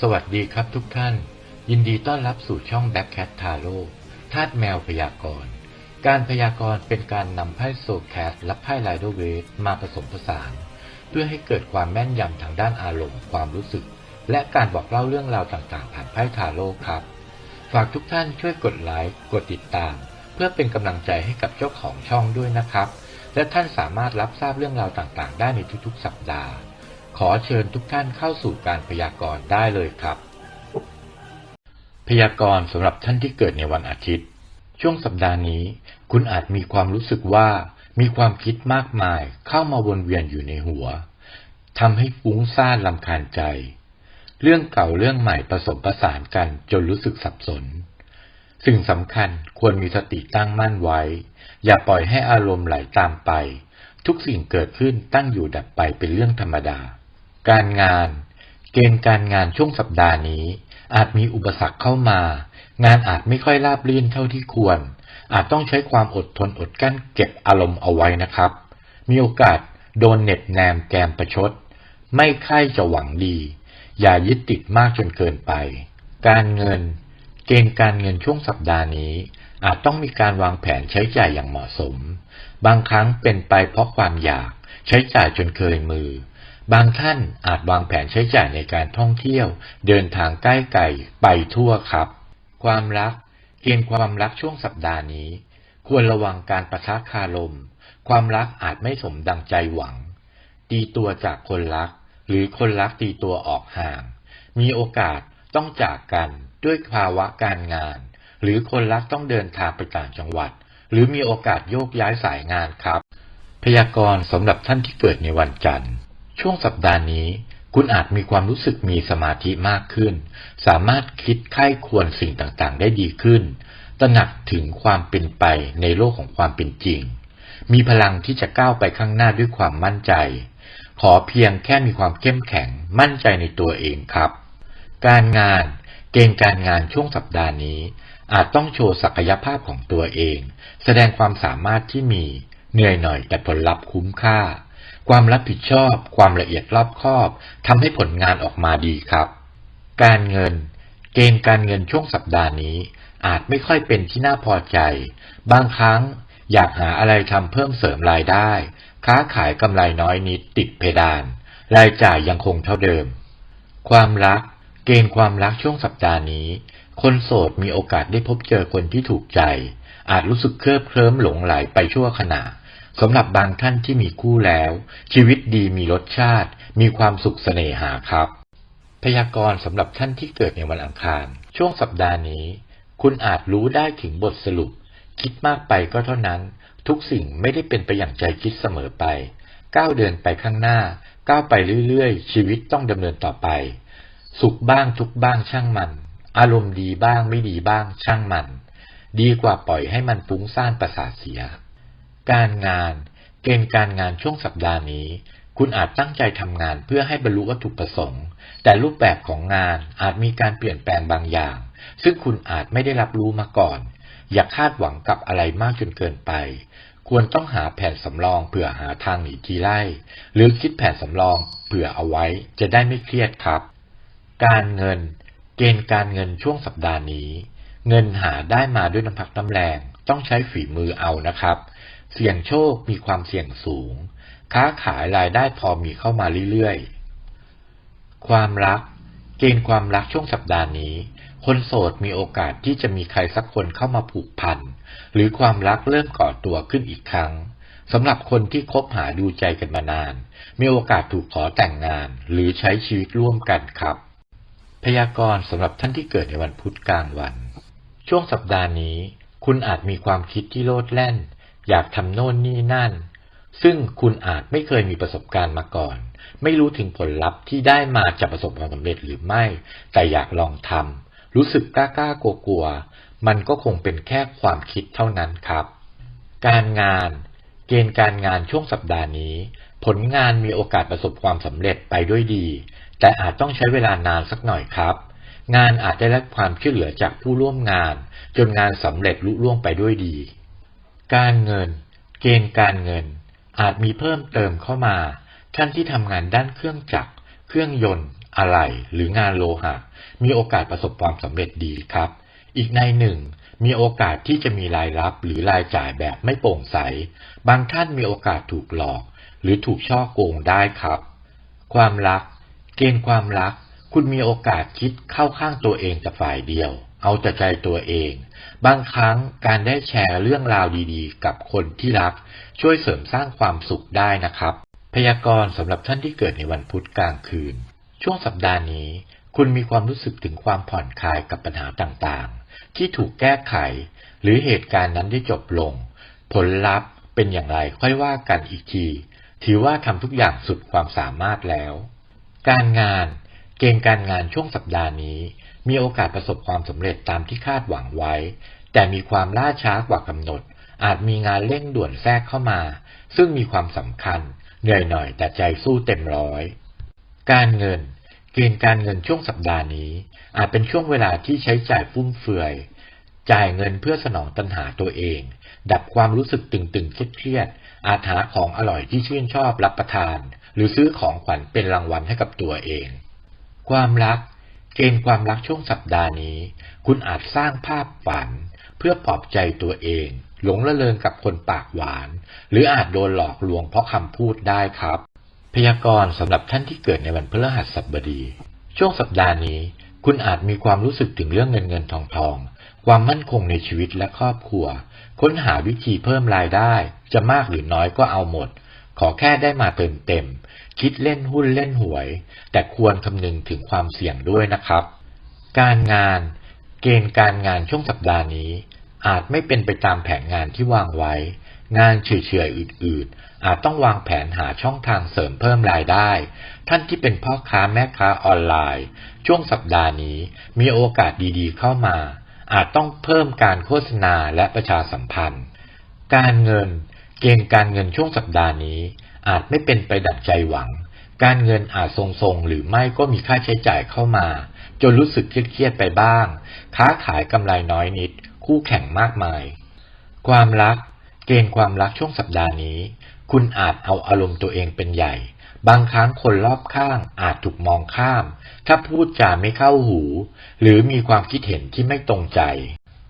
สวัสดีครับทุกท่าน ยินดีต้อนรับสู่ช่อง Black Cat Tarot ธาตุแมวพยากรณ์ การพยากรณ์เป็นการนำไพ่โซแคสและไพ่ไลโดเวทมาผสมผสาน เพื่อให้เกิดความแม่นยำทางด้านอารมณ์ความรู้สึก และการบอกเล่าเรื่องราวต่างๆ ผ่านไพ่ทาโร่ครับ ฝากทุกท่านช่วยกดไลค์กดติดตาม เพื่อเป็นกำลังใจให้กับเจ้าของช่องด้วยนะครับ และท่านสามารถรับทราบเรื่องราวต่างๆ ได้ในทุกๆ สัปดาห์ ขอเชิญทุกท่านเข้าสู่การพยากรณ์ได้เลยครับ พยากรณ์สำหรับท่านที่เกิดในวันอาทิตย์ ช่วงสัปดาห์นี้ คุณอาจมีความรู้สึกว่ามีความคิดมากมายเข้ามาวนเวียนอยู่ในหัวทำให้ฟุ้งซ่านลำคาญใจ เรื่องเก่าเรื่องใหม่ผสมผสานกันจนรู้สึกสับสน สิ่งสำคัญควรมีสติตั้งมั่นไว้ อย่าปล่อยให้อารมณ์ไหลตามไป ทุกสิ่งเกิดขึ้นตั้งอยู่ดับไปเป็นเรื่องธรรมดา การงาน เกณฑ์การงานช่วงสัปดาห์นี้ อาจมีอุปสรรคเข้ามา งานอาจไม่ค่อยราบรื่นเท่าที่ควร อาจต้องใช้ความอดทนอดกลั้นเก็บอารมณ์เอาไว้นะครับ มีโอกาสโดนเน็บแนมแกมประชด ไม่ใคร่จะหวังดี อย่ายึดติดมากจนเกินไป การเงิน เกณฑ์การเงินช่วงสัปดาห์นี้ อาจต้องมีการวางแผนใช้จ่ายอย่างเหมาะสม บางครั้งเป็นไปเพราะความอยากใช้จ่ายจนเคยมือ บางท่านอาจวางแผนใช้จ่ายในการท่องเที่ยว เดินทางใกล้ไกลไปทั่วครับ ความรัก เกณฑ์ความรักช่วงสัปดาห์นี้ ควรระวังการประทะคารม ความรักอาจไม่สมดังใจหวัง ตีตัวจากคนรัก หรือคนรักตีตัวออกห่าง มีโอกาสต้องจากกันด้วยภาวะการงาน หรือคนรักต้องเดินทางไปต่างจังหวัด หรือมีโอกาสโยกย้ายสายงานครับ พยากรณ์สำหรับท่านที่เกิดในวันจันทร์ ช่วงสัปดาห์นี้ คุณอาจมีความรู้สึกมีสมาธิมากขึ้น สามารถคิดไข้ควรสิ่งต่างๆ ได้ดีขึ้น ตระหนักถึงความเป็นไปในโลกของความเป็นจริง มีพลังที่จะก้าวไปข้างหน้าด้วยความมั่นใจ ขอเพียงแค่มีความเข้มแข็งมั่นใจในตัวเองครับ การงาน เกณฑ์การงานช่วงสัปดาห์นี้ อาจต้องโชว์ศักยภาพของตัวเอง แสดงความสามารถที่มี เหนื่อยหน่อยแต่ผลลัพธ์คุ้มค่า ความรับผิดชอบ ความละเอียดรอบคอบทำให้ผลงานออกมาดีครับ การเงิน เกณฑ์การเงินช่วงสัปดาห์นี้ อาจไม่ค่อยเป็นที่น่าพอใจ บางครั้งอยากหาอะไรทำเพิ่มเสริมรายได้ ค้าขายกำไรน้อยนิดติดเพดาน รายจ่ายยังคงเท่าเดิม ความรัก เกณฑ์ความรักช่วงสัปดาห์นี้ คนโสดมีโอกาสได้พบเจอคนที่ถูกใจ อาจรู้สึกเคลิบเคลิ้มหลงไหลไปชั่วขณะ สำหรับบางท่านที่มีคู่แล้ว ชีวิตดีมีรสชาติ มีความสุขเสน่หาครับ พยากรณ์สำหรับท่านที่เกิดในวันอังคาร ช่วงสัปดาห์นี้ คุณอาจรู้ได้ถึงบทสรุป คิดมากไปก็เท่านั้น ทุกสิ่งไม่ได้เป็นไปอย่างใจคิดเสมอไปก้าวเดินไปข้างหน้า ก้าวไปเรื่อยๆ ชีวิตต้องดำเนินต่อไป สุขบ้างทุกบ้างช่างมัน อารมณ์ดีบ้างไม่ดีบ้างช่างมัน ดีกว่าปล่อยให้มันฟุ้งซ่านประสาทเสีย การงาน เกณฑ์การงานช่วงสัปดาห์นี้ คุณอาจตั้งใจทำงานเพื่อให้บรรลุวัตถุประสงค์ แต่รูปแบบของงานอาจมีการเปลี่ยนแปลงบางอย่าง ซึ่งคุณอาจไม่ได้รับรู้มาก่อน อย่าคาดหวังกับอะไรมากจนเกินไป ควรต้องหาแผนสำรองเผื่อหาทางหนีทีไล่ หรือคิดแผนสำรองเผื่อเอาไว้จะได้ไม่เครียดครับ การเงิน เกณฑ์การเงินช่วงสัปดาห์นี้ เงินหาได้มาด้วยน้ำพักน้ำแรงต้องใช้ฝีมือเอานะครับ เสี่ยงโชคมีความเสี่ยงสูง ค้าขายรายได้พอมีเข้ามาเรื่อยๆ ความรัก เกณฑ์ความรักช่วงสัปดาห์นี้ คนโสดมีโอกาสที่จะมีใครสักคนเข้ามาผูกพัน หรือความรักเริ่มก่อตัวขึ้นอีกครั้งสำหรับคนที่คบหาดูใจกันมานาน มีโอกาสถูกขอแต่งงาน หรือใช้ชีวิตร่วมกันครับ พยากรณ์สำหรับท่านที่เกิดในวันพุธกลางวัน ช่วงสัปดาห์นี้ คุณอาจมีความคิดที่โลดแล่น อยากทำโน่นนี่นั่น ซึ่งคุณอาจไม่เคยมีประสบการณ์มาก่อน ไม่รู้ถึงผลลัพธ์ที่ได้มาจะประสบความสำเร็จหรือไม่ แต่อยากลองทำรู้สึกกล้ากล้ากลัวกลัวๆมันก็คงเป็นแค่ความคิดเท่านั้นครับ การงาน เกณฑ์การงานช่วงสัปดาห์นี้ ผลงานมีโอกาสประสบความสำเร็จไปด้วยดี แต่อาจต้องใช้เวลานานสักหน่อยครับงานอาจได้รับความช่วยเหลือจากผู้ร่วมงาน จนงานสำเร็จลุล่วงไปด้วยดี การเงิน เกณฑ์การเงิน อาจมีเพิ่มเติมเข้ามา ท่านที่ทำงานด้านเครื่องจักร เครื่องยนต์ อะไหล่ หรืองานโลหะ มีโอกาสประสบความสำเร็จดีครับ อีกในหนึ่ง มีโอกาสที่จะมีรายรับหรือรายจ่ายแบบไม่โปร่งใส บางท่านมีโอกาสถูกหลอก หรือถูกช่อโกงได้ครับ ความรัก เกณฑ์ความรัก คุณมีโอกาสคิดเข้าข้างตัวเองแต่ฝ่ายเดียว เอาแต่ใจตัวเอง บางครั้งการได้แชร์เรื่องราวดีๆ กับคนที่รัก ช่วยเสริมสร้างความสุขได้นะครับ พยากรณ์สำหรับท่านที่เกิดในวันพุธกลางคืน ช่วงสัปดาห์นี้ คุณมีความรู้สึกถึงความผ่อนคลายกับปัญหาต่างๆ ที่ถูกแก้ไข หรือเหตุการณ์นั้นได้จบลง ผลลัพธ์เป็นอย่างไรค่อยว่ากันอีกที ถือว่าทำทุกอย่างสุดความสามารถแล้ว การงานเกณฑ์การงานช่วงสัปดาห์นี้ มีโอกาสประสบความสำเร็จตามที่คาดหวังไว้ แต่มีความล่าช้ากว่ากำหนด อาจมีงานเร่งด่วนแทรกเข้ามา ซึ่งมีความสำคัญ เหนื่อยหน่อยแต่ใจสู้เต็มร้อย การเงิน เกณฑ์การเงินช่วงสัปดาห์นี้ อาจเป็นช่วงเวลาที่ใช้จ่ายฟุ่มเฟือย จ่ายเงินเพื่อสนองตัณหาตัวเอง ดับความรู้สึกตึงๆเครียดๆอาจหาของอร่อยที่ชื่นชอบรับประทาน หรือซื้อของขวัญเป็นรางวัลให้กับตัวเอง ความรัก เกณฑ์ความรักช่วงสัปดาห์นี้ คุณอาจสร้างภาพฝัน เพื่อปลอบใจตัวเอง หลงละเลงกับคนปากหวาน หรืออาจโดนหลอกลวงเพราะคำพูดได้ครับ พยากรณ์สำหรับท่านที่เกิดในวันพฤหัสบดี ช่วงสัปดาห์นี้ คุณอาจมีความรู้สึกถึงเรื่องเงินเงินทองทอง ความมั่นคงในชีวิตและครอบครัว ค้นหาวิธีเพิ่มรายได้ จะมากหรือน้อยก็เอาหมด ขอแค่ได้มาเติมเต็ม คิดเล่นหุ้นเล่นหวย แต่ควรคำนึงถึงความเสี่ยงด้วยนะครับ การงาน เกณฑ์การงานช่วงสัปดาห์นี้ อาจไม่เป็นไปตามแผนงานที่วางไว้ งานเฉยๆอืดๆอาจต้องวางแผนหาช่องทางเสริมเพิ่มรายได้ ท่านที่เป็นพ่อค้าแม่ค้าออนไลน์ ช่วงสัปดาห์นี้มีโอกาสดีๆเข้ามา อาจต้องเพิ่มการโฆษณาและประชาสัมพันธ์ การเงิน เกณฑ์การเงินช่วงสัปดาห์นี้ อาจไม่เป็นไปดังใจหวัง การเงินอาจทรงๆ หรือไม่ก็มีค่าใช้จ่ายเข้ามา จนรู้สึกเครียดๆไปบ้าง ค้าขายกำไรน้อยนิด คู่แข่งมากมาย ความรัก เกณฑ์ความรักช่วงสัปดาห์นี้ คุณอาจเอาอารมณ์ตัวเองเป็นใหญ่ บางครั้งคนรอบข้างอาจถูกมองข้าม ถ้าพูดจาไม่เข้าหู หรือมีความคิดเห็นที่ไม่ตรงใจ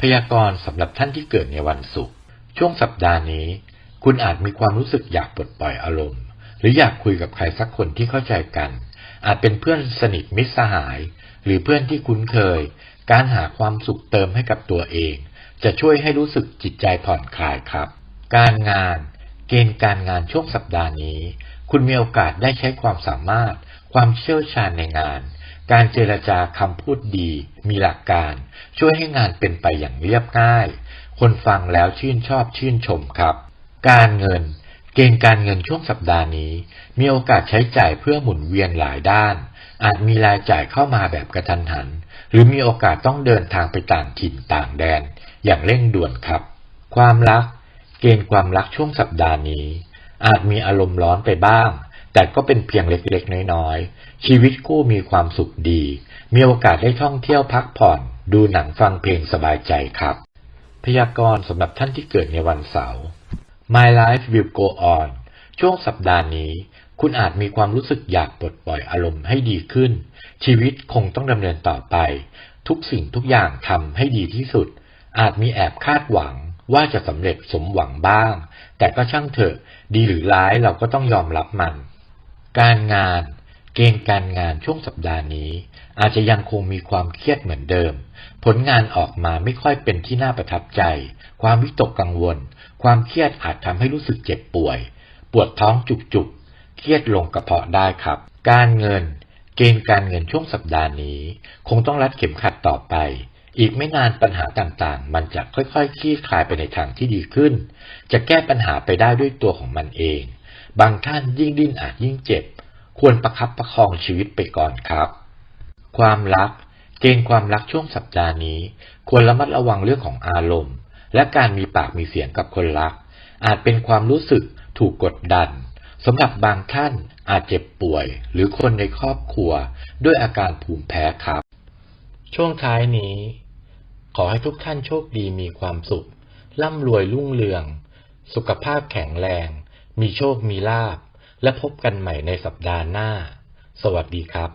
พยากรณ์สำหรับท่านที่เกิดในวันศุกร์ช่วงสัปดาห์นี้ คุณอาจมีความรู้สึกอยากปลดปล่อยอารมณ์ หรืออยากคุยกับใครสักคนที่เข้าใจกัน อาจเป็นเพื่อนสนิทมิตรสหาย หรือเพื่อนที่คุ้นเคย การหาความสุขเติมให้กับตัวเอง จะช่วยให้รู้สึกจิตใจผ่อนคลายครับ การงาน เกณฑ์การงานช่วงสัปดาห์นี้ คุณมีโอกาสได้ใช้ความสามารถ ความเชี่ยวชาญในงาน การเจรจาคำพูดดี มีหลักการ ช่วยให้งานเป็นไปอย่างเรียบง่าย คนฟังแล้วชื่นชอบชื่นชมครับ การเงิน เกณฑ์การเงินช่วงสัปดาห์นี้ มีโอกาสใช้จ่ายเพื่อหมุนเวียนหลายด้าน อาจมีรายจ่ายเข้ามาแบบกระทันหัน หรือมีโอกาสต้องเดินทางไปต่างถิ่นต่างแดน อย่างเร่งด่วนครับ ความรัก เกณฑ์ความรักช่วงสัปดาห์นี้ อาจมีอารมณ์ร้อนไปบ้าง แต่ก็เป็นเพียงเล็กๆ น้อยๆ ชีวิตคู่มีความสุขดี มีโอกาสได้ท่องเที่ยวพักผ่อน ดูหนังฟังเพลงสบายใจครับ พยากรณ์สำหรับท่านที่เกิดในวันเสาร์ My Life Will Go On ช่วงสัปดาห์นี้ คุณอาจมีความรู้สึกอยากปลดปล่อยอารมณ์ให้ดีขึ้น ชีวิตคงต้องดำเนินต่อไป ทุกสิ่งทุกอย่างทำให้ดีที่สุด อาจมีแอบคาดหวังว่าจะสำเร็จสมหวังบ้าง แต่ก็ช่างเถอะ ดีหรือร้ายเราก็ต้องยอมรับมัน การงาน เกณฑ์การงานช่วงสัปดาห์นี้ อาจจะยังคงมีความเครียดเหมือนเดิม ผลงานออกมาไม่ค่อยเป็นที่น่าประทับใจ ความวิตกกังวล ความเครียดอาจทำให้รู้สึกเจ็บป่วย ปวดท้องจุกๆ เครียดลงกระเพาะได้ครับ การเงิน เกณฑ์การเงินช่วงสัปดาห์นี้ คงต้องรัดเข็มขัดต่อไป อีกไม่นานปัญหาต่างๆ มันจะค่อยๆ คลี่คลายไปในทางที่ดีขึ้น จะแก้ปัญหาไปได้ด้วยตัวของมันเอง บางท่านยิ่งดิ้นอาจยิ่งเจ็บ ควรประคับประคองชีวิตไปก่อนครับ ความรัก เกณฑ์ความรักช่วงสัปดาห์นี้ ควรระมัดระวังเรื่องของอารมณ์ และการมีปากมีเสียงกับคนรัก อาจเป็นความรู้สึกถูกกดดันสำหรับบางท่านอาจเจ็บป่วย หรือคนในครอบครัว ด้วยอาการภูมิแพ้ครับ ช่วงท้ายนี้ ขอให้ทุกท่านโชคดีมีความสุข ร่ำรวยรุ่งเรือง สุขภาพแข็งแรง มีโชคมีลาภและพบกันใหม่ในสัปดาห์หน้า สวัสดีครับ